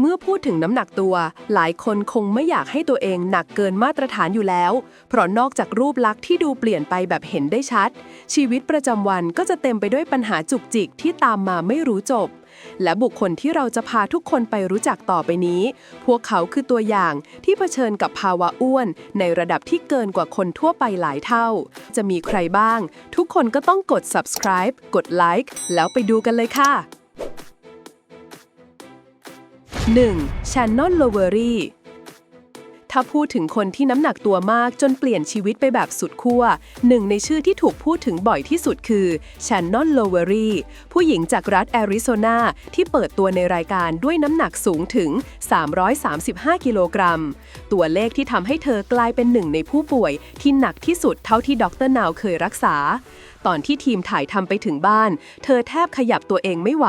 เมื่อพูดถึงน้ำหนักตัว หลายคนคงไม่อยากให้ตัวเองหนักเกินมาตรฐานอยู่แล้ว เพราะนอกจากรูปลักษณ์ที่ดูเปลี่ยนไปแบบเห็นได้ชัด ชีวิตประจำวันก็จะเต็มไปด้วยปัญหาจุกจิกที่ตามมาไม่รู้จบ และบุคคลที่เราจะพาทุกคนไปรู้จักต่อไปนี้ พวกเขาคือตัวอย่างที่เผชิญกับภาวะอ้วน ในระดับที่เกินกว่าคนทั่วไปหลายเท่า จะมีใครบ้าง ทุกคนก็ต้องกด subscribe กด like แล้วไปดูกันเลยค่ะ 1. Shannon Lowery ถ้าพูดถึงคนที่น้ำหนักตัวมากจนเปลี่ยนชีวิตไปแบบสุดขั้วหนึ่งในชื่อที่ถูกพูดถึงบ่อยที่สุดคือ Shannon Lowery ผู้หญิงจากรัฐแอริโซนาที่เปิดตัวในรายการด้วยน้ำหนักสูงถึง 335 กิโลกรัม ตัวเลขที่ทำให้เธอกลายเป็นหนึ่งในผู้ป่วยที่หนักที่สุดเท่าที่ดรนาวเคยรักษา ตอนที่ทีมถ่ายทำไปถึงบ้าน เธอแทบขยับตัวเองไม่ไหว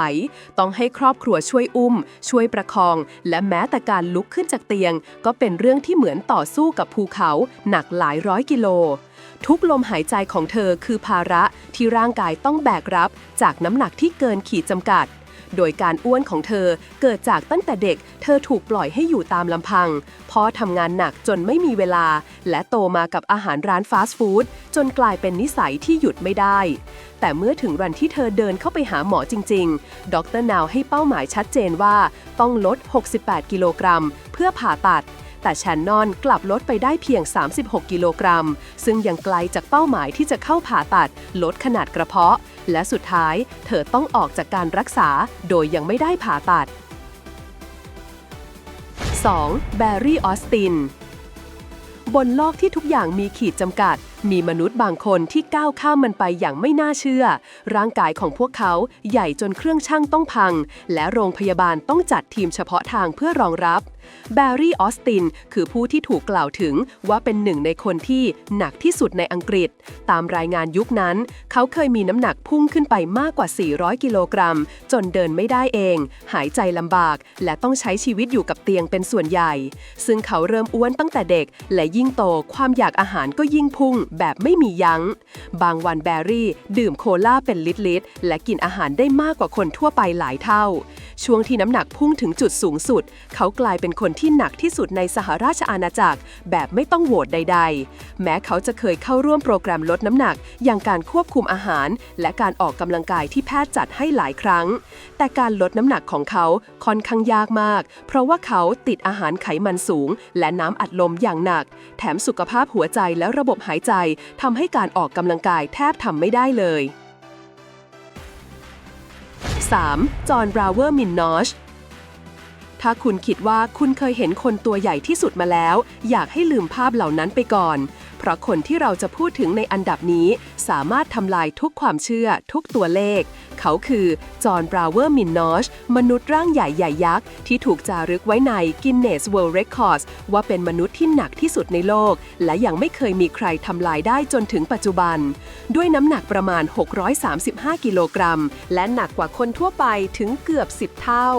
ต้องให้ครอบครัวช่วยอุ้ม ช่วยประคอง และแม้แต่การลุกขึ้นจากเตียง ก็เป็นเรื่องที่เหมือนต่อสู้กับภูเขา หนักหลายร้อยกิโล ทุกลมหายใจของเธอคือภาระที่ร่างกายต้องแบกรับ จากน้ำหนักที่เกินขีดจำกัด โดยการอ้วนของเธอเกิดจากตั้งแต่เด็ก เธอถูกปล่อยให้อยู่ตามลำพังพ่อทำงานหนักจนไม่มีเวลา และโตมากับอาหารร้านฟาสต์ฟู้ดจนกลายเป็นนิสัยที่หยุดไม่ได้ แต่เมื่อถึงวันที่เธอเดินเข้าไปหาหมอจริง ๆ ดรนาวให้เป้าหมายชัดเจนว่า ต้องลด 68 กิโลกรัม เพื่อผ่าตัด แต่แชนนอนกลับลดไปได้เพียง 36 กิโลกรัม ซึ่งยังไกลจากเป้าหมายที่จะเข้าผ่าตัด ลดขนาดกระเพาะ และสุดท้าย เธอต้องออกจากการรักษาโดยยังไม่ได้ผ่าตัด 2. แบร์รี่ออสตินบนโลกที่ทุกอย่างมีขีดจำกัด มีมนุษย์บางคนที่ก้าวข้ามมันไปอย่างไม่น่าเชื่อ ร่างกายของพวกเขาใหญ่จนเครื่องช่างต้องพัง และโรงพยาบาลต้องจัดทีมเฉพาะทางเพื่อรองรับ แบร์รี่ออสตินคือผู้ที่ถูกกล่าวถึงว่าเป็นหนึ่งในคนที่หนักที่สุดในอังกฤษ ตามรายงานยุคนั้น เขาเคยมีน้ำหนักพุ่งขึ้นไปมากกว่า 400 กิโลกรัม จนเดินไม่ได้เอง หายใจลำบาก และต้องใช้ชีวิตอยู่กับเตียงเป็นส่วนใหญ่ ซึ่งเขาเริ่มอ้วนตั้งแต่เด็ก และยิ่งโตความอยากอาหารก็ยิ่งพุ่งแบบไม่มียัง้ง บางวันแบร์รี่ดื่มโคลาเป็นลิตรๆและกินอาหารได้มากกว่าคนทั่วไปหลายเท่า ช่วงที่น้ำหนักพุ่งถึงจุดสูงสุด เขากลายเป็นคนที่หนักที่สุดในสหราชอาณาจักร แบบไม่ต้องโหวตใด ๆ แม้เขาจะเคยเข้าร่วมโปรแกรมลดน้ำหนัก อย่างการควบคุมอาหาร และการออกกำลังกายที่แพทย์จัดให้หลายครั้ง แต่การลดน้ำหนักของเขาค่อนข้างยากมาก เพราะว่าเขาติดอาหารไขมันสูง และน้ำอัดลมอย่างหนัก แถมสุขภาพหัวใจและระบบหายใจทำให้การออกกำลังกายแทบทำไม่ได้เลย 3. จอห์นบราวเวอร์มินนอช ถ้าคุณคิดว่าคุณเคยเห็นคนตัวใหญ่ที่สุดมาแล้ว อยากให้ลืมภาพเหล่านั้นไปก่อน เพราะคนที่เราจะพูดถึงในอันดับนี้สามารถทำลายทุกความเชื่อทุกตัวเลข เขาคือ จอห์น บราเวอร์ มินนอช มนุษย์ร่างใหญ่ใหญ่ยักษ์ ที่ถูกจารึกไว้ใน Guinness World Records ว่าเป็นมนุษย์ที่หนักที่สุดในโลก และยังไม่เคยมีใครทำลายได้จนถึงปัจจุบัน ด้วยน้ำหนักประมาณ 635 กิโลกรัม และหนักกว่าคนทั่วไปถึงเกือบ 10 เท่า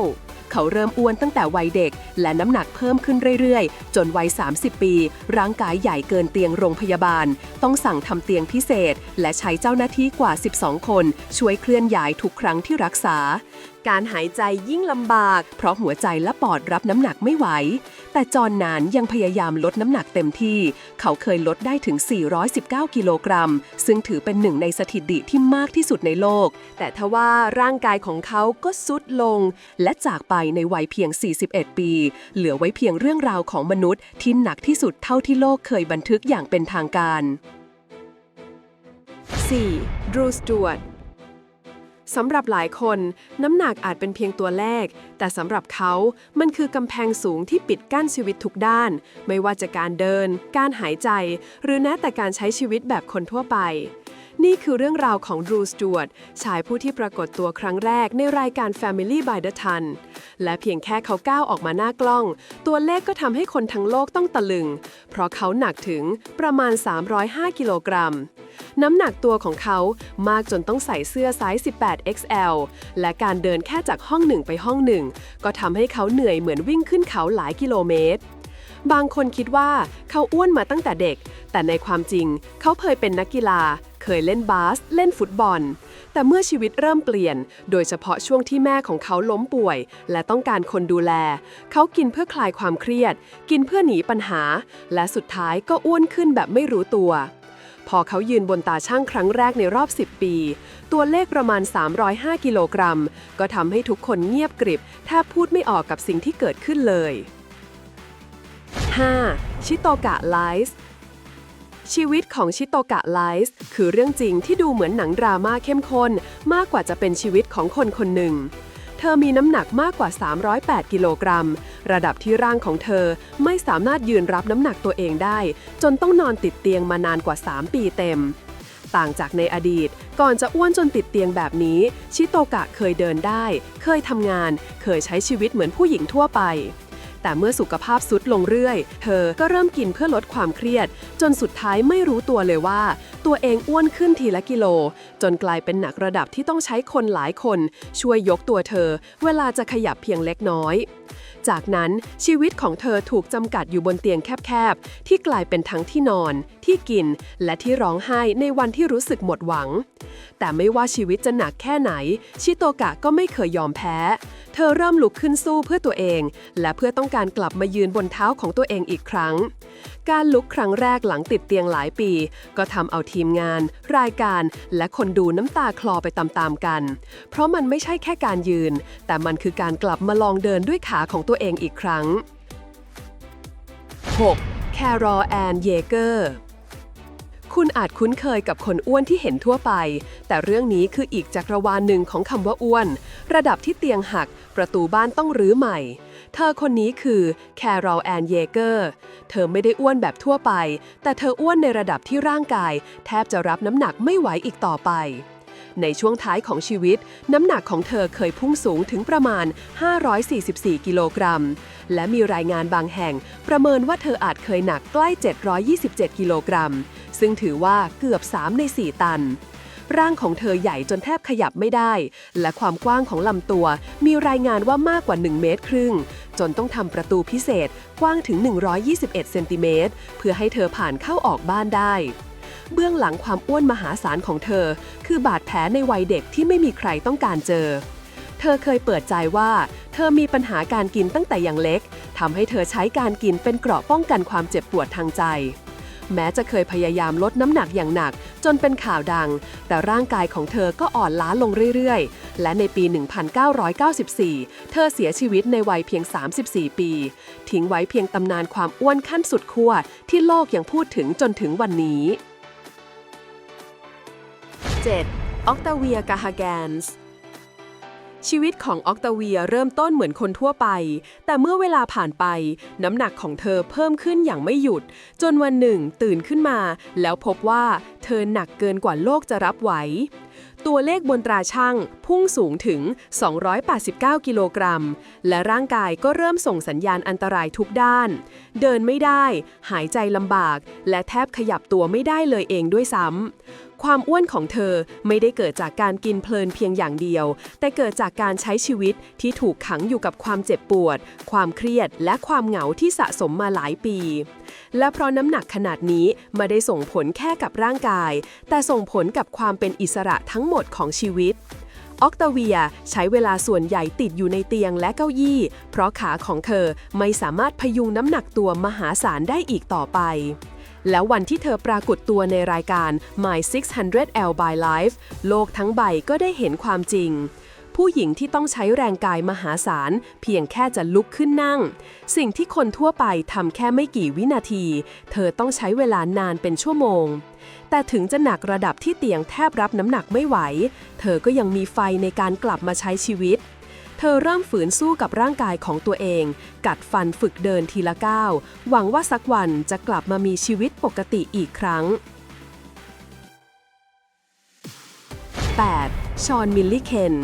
เขาเริ่มอ้วนตั้งแต่วัยเด็ก และน้ำหนักเพิ่มขึ้นเรื่อยๆ จนวัย 30 ปี ร่างกายใหญ่เกินเตียงโรงพยาบาล ต้องสั่งทำเตียงพิเศษ และใช้เจ้าหน้าที่กว่า 12 คน ช่วยเคลื่อนย้ายทุกครั้งที่รักษา การหายใจยิ่งลำบาก เพราะหัวใจและปอดรับน้ำหนักไม่ไหว แต่จอห์นนานยังพยายามลดน้ำหนักเต็มที่ เขาเคยลดได้ถึง 419 กิโลกรัม ซึ่งถือเป็นหนึ่งในสถิติที่มากที่สุดในโลก แต่ทว่าร่างกายของเขาก็สุดลง และจากไปในวัยเพียง 41 ปี เหลือไว้เพียงเรื่องราวของมนุษย์ที่หนักที่สุดเท่าที่โลกเคยบันทึกอย่างเป็นทางการ 4. ดรูสจวด สำหรับหลายคน น้ำหนักอาจเป็นเพียงตัวเลขแต่สำหรับเขา มันคือกำแพงสูงที่ปิดกั้นชีวิตทุกด้าน ไม่ว่าจะการเดิน การหายใจ หรือแม้แต่การใช้ชีวิตแบบคนทั่วไป นี่คือเรื่องราวของดรูสจวดชายผู้ที่ปรากฏตัวครั้งแรกในรายการ Family by the Ton และเพียงแค่เขาก้าวออกมาหน้ากล้อง ตัวเลขก็ทำให้คนทั้งโลกต้องตะลึง เพราะเขาหนักถึงประมาณ 305 กิโลกรัม น้ำหนักตัวของเขามากจนต้องใส่เสื้อไซส์ 18XL และการเดินแค่จากห้องหนึ่งไปห้องหนึ่งก็ทำให้เขาเหนื่อยเหมือนวิ่งขึ้นเขาหลายกิโลเมตรบางคนคิดว่าเขาอ้วนมาตั้งแต่เด็ก แต่ในความจริง เขาเคยเป็นนักกีฬา เคยเล่นบาส เล่นฟุตบอล แต่เมื่อชีวิตเริ่มเปลี่ยน โดยเฉพาะช่วงที่แม่ของเขาล้มป่วย และต้องการคนดูแล เขากินเพื่อคลายความเครียด กินเพื่อหนีปัญหา และสุดท้ายก็อ้วนขึ้นแบบไม่รู้ตัว พอเขายืนบนตาช่างครั้งแรกในรอบ 10 ปี ตัวเลขประมาณ 305 กิโลกรัม ก็ทำให้ทุกคนเงียบกริบแทบพูดไม่ออกกับสิ่งที่เกิดขึ้นเลย 5. ชิโตกะไลฟ์ ชีวิตของชิโตกะไลฟ์คือเรื่องจริงที่ดูเหมือนหนังดราม่าเข้มข้น มากกว่าจะเป็นชีวิตของคนคนหนึ่ง เธอมีน้ำหนักมากกว่า 308 กิโลกรัม ระดับที่ร่างของเธอไม่สามารถยืนรับน้ำหนักตัวเองได้ จนต้องนอนติดเตียงมานานกว่า 3 ปีเต็ม ต่างจากในอดีต ก่อนจะอ้วนจนติดเตียงแบบนี้ ชิโตกะเคยเดินได้ เคยทำงาน เคยใช้ชีวิตเหมือนผู้หญิงทั่วไป แต่เมื่อสุขภาพสุดลงเรื่อย เธอก็เริ่มกินเพื่อลดความเครียด จนสุดท้ายไม่รู้ตัวเลยว่า ตัวเองอ้วนขึ้นทีละกิโล จนกลายเป็นหนักระดับที่ต้องใช้คนหลายคน ช่วยยกตัวเธอ เวลาจะขยับเพียงเล็กน้อย จากนั้นชีวิตของเธอถูกจำกัดอยู่บนเตียงแคบๆ ที่กลายเป็นทั้งที่นอน ที่กิน และที่ร้องไห้ในวันที่รู้สึกหมดหวัง แต่ไม่ว่าชีวิตจะหนักแค่ไหน ชิโตกะก็ไม่เคยยอมแพ้ เธอเริ่มลุกขึ้นสู้เพื่อตัวเอง และเพื่อต้องการกลับมายืนบนเท้าของตัวเองอีกครั้ง การลุกครั้งแรกหลังติดเตียงหลายปี ก็ทำเอาทีมงาน รายการ และคนดูน้ำตาคลอไปตามๆกัน เพราะมันไม่ใช่แค่การยืน แต่มันคือการกลับมาลองเดินด้วยขาของตัวเองอีกครั้ง 6. แครอลแอน เยเกอร์ คุณอาจคุ้นเคยกับคนอ้วนที่เห็นทั่วไป แต่เรื่องนี้คืออีกจักรวาลหนึ่งของคำว่าอ้วน ระดับที่เตียงหัก ประตูบ้านต้องรื้อใหม่ เธอคนนี้คือแครลแอนเยเกอร์ เธอไม่ได้อ้วนแบบทั่วไป แต่เธออ้วนในระดับที่ร่างกาย แทบจะรับน้ำหนักไม่ไหวอีกต่อไป ในช่วงท้ายของชีวิต น้ำหนักของเธอเคยพุ่งสูงถึงประมาณ 544 กิโลกรัม และมีรายงานบางแห่ง ประเมินว่าเธออาจเคยหนักใกล้ 727 กิโลกรัม ซึ่งถือว่าเกือบ 3 ใน 4 ตันร่างของเธอใหญ่จนแทบขยับไม่ได้ และความกว้างของลำตัว มีรายงานว่ามากกว่า 1 เมตรครึ่ง จนต้องทำประตูพิเศษกว้างถึง 121 เซนติเมตรเพื่อให้เธอผ่านเข้าออกบ้านได้ เบื้องหลังความอ้วนมหาศาลของเธอ คือบาดแผลในวัยเด็กที่ไม่มีใครต้องการเจอ เธอเคยเปิดใจว่า เธอมีปัญหาการกินตั้งแต่อยังเล็กทำให้เธอใช้การกินเป็นเกราะป้องกันความเจ็บปวดทางใจ แม้จะเคยพยายามลดน้ำหนักอย่างหนัก จนเป็นข่าวดัง แต่ร่างกายของเธอก็อ่อนล้าลงเรื่อยๆ และในปี 1994 เธอเสียชีวิตในวัยเพียง 34 ปี ทิ้งไว้เพียงตำนานความอ้วนขั้นสุดขั้วที่โลกยังพูดถึงจนถึงวันนี้ 7. ออกตาเวียกาฮาแกนส์ชีวิตของออกตาเวียเริ่มต้นเหมือนคนทั่วไป แต่เมื่อเวลาผ่านไป น้ำหนักของเธอเพิ่มขึ้นอย่างไม่หยุด จนวันหนึ่งตื่นขึ้นมา แล้วพบว่าเธอหนักเกินกว่าโลกจะรับไหว ตัวเลขบนตราช่างพุ่งสูงถึง 289 กิโลกรัม และร่างกายก็เริ่มส่งสัญญาณอันตรายทุกด้าน เดินไม่ได้ หายใจลำบาก และแทบขยับตัวไม่ได้เลยเองด้วยซ้ำ ความอ้วนของเธอไม่ได้เกิดจากการกินเพลินเพียงอย่างเดียว แต่เกิดจากการใช้ชีวิตที่ถูกขังอยู่กับความเจ็บปวด ความเครียด และความเหงาที่สะสมมาหลายปี และเพราะน้ำหนักขนาดนี้ไม่ได้ส่งผลแค่กับร่างกาย แต่ส่งผลกับความเป็นอิสระทั้งหมดของชีวิต ออกตาเวียใช้เวลาส่วนใหญ่ติดอยู่ในเตียงและเก้าอี้ เพราะขาของเธอไม่สามารถพยุงน้ำหนักตัวมหาศาลได้อีกต่อไป แล้ววันที่เธอปรากฏตัวในรายการ My 600L by Life โลกทั้งใบก็ได้เห็นความจริง ผู้หญิงที่ต้องใช้แรงกายมหาศาล เพียงแค่จะลุกขึ้นนั่ง สิ่งที่คนทั่วไปทำแค่ไม่กี่วินาที เธอต้องใช้เวลานานเป็นชั่วโมง แต่ถึงจะหนักระดับที่เตียงแทบรับน้ำหนักไม่ไหว เธอก็ยังมีไฟในการกลับมาใช้ชีวิตเธอเริ่มฝืนสู้กับร่างกายของตัวเอง กัดฟันฝึกเดินทีละก้าว หวังว่าสักวันจะกลับมามีชีวิตปกติอีกครั้ง 8. ชอนมิลลิเคน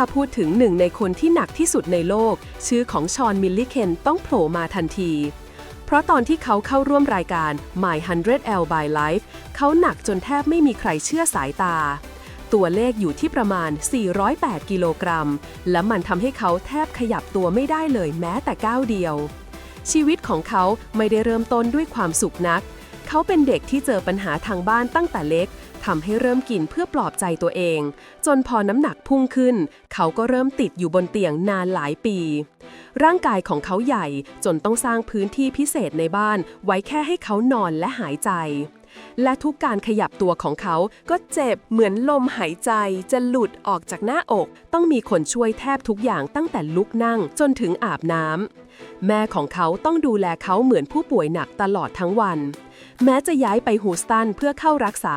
ถ้าพูดถึงหนึ่งในคนที่หนักที่สุดในโลก ชื่อของชอนมิลลิเคนต้องโผล่มาทันที เพราะตอนที่เขาเข้าร่วมรายการ My 100L by Life เขาหนักจนแทบไม่มีใครเชื่อสายตา ตัวเลขอยู่ที่ประมาณ 408 กิโลกรัม และมันทำให้เขาแทบขยับตัวไม่ได้เลยแม้แต่ก้าวเดียว ชีวิตของเขาไม่ได้เริ่มต้นด้วยความสุขนัก เขาเป็นเด็กที่เจอปัญหาทางบ้านตั้งแต่เล็ก ทำให้เริ่มกินเพื่อปลอบใจตัวเอง จนพอน้ำหนักพุ่งขึ้น เขาก็เริ่มติดอยู่บนเตียงนานหลายปี ร่างกายของเขาใหญ่จนต้องสร้างพื้นที่พิเศษในบ้าน ไว้แค่ให้เขานอนและหายใจ และทุกการขยับตัวของเขาก็เจ็บเหมือนลมหายใจจะหลุดออกจากหน้าอก ต้องมีคนช่วยแทบทุกอย่างตั้งแต่ลุกนั่งจนถึงอาบน้ำแม่ของเขาต้องดูแลเขาเหมือนผู้ป่วยหนักตลอดทั้งวัน แม้จะย้ายไปฮูสตันเพื่อเข้ารักษา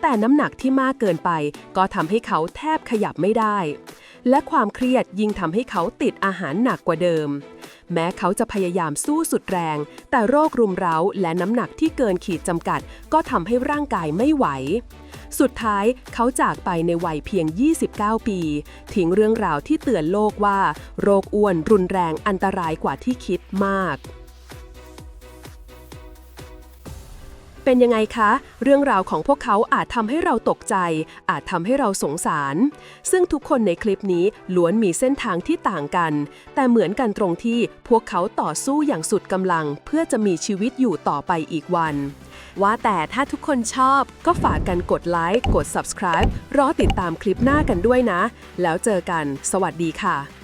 แต่น้ำหนักที่มากเกินไป ก็ทำให้เขาแทบขยับไม่ได้ และความเครียดยิ่งทำให้เขาติดอาหารหนักกว่าเดิม แม้เขาจะพยายามสู้สุดแรง แต่โรครุมเร้าและน้ำหนักที่เกินขีดจำกัด ก็ทำให้ร่างกายไม่ไหวสุดท้ายเขาจากไปในวัยเพียง 29 ปี ทิ้งเรื่องราวที่เตือนโลกว่า โรคอ้วนรุนแรงอันตรายกว่าที่คิดมาก เป็นยังไงคะ เรื่องราวของพวกเขาอาจทำให้เราตกใจ อาจทำให้เราสงสาร ซึ่งทุกคนในคลิปนี้ล้วนมีเส้นทางที่ต่างกัน แต่เหมือนกันตรงที่พวกเขาต่อสู้อย่างสุดกำลัง เพื่อจะมีชีวิตอยู่ต่อไปอีกวันว่าแต่ถ้าทุกคนชอบก็ฝากกันกดไลค์ กด subscribe รอติดตามคลิปหน้ากันด้วยนะ แล้วเจอกัน สวัสดีค่ะ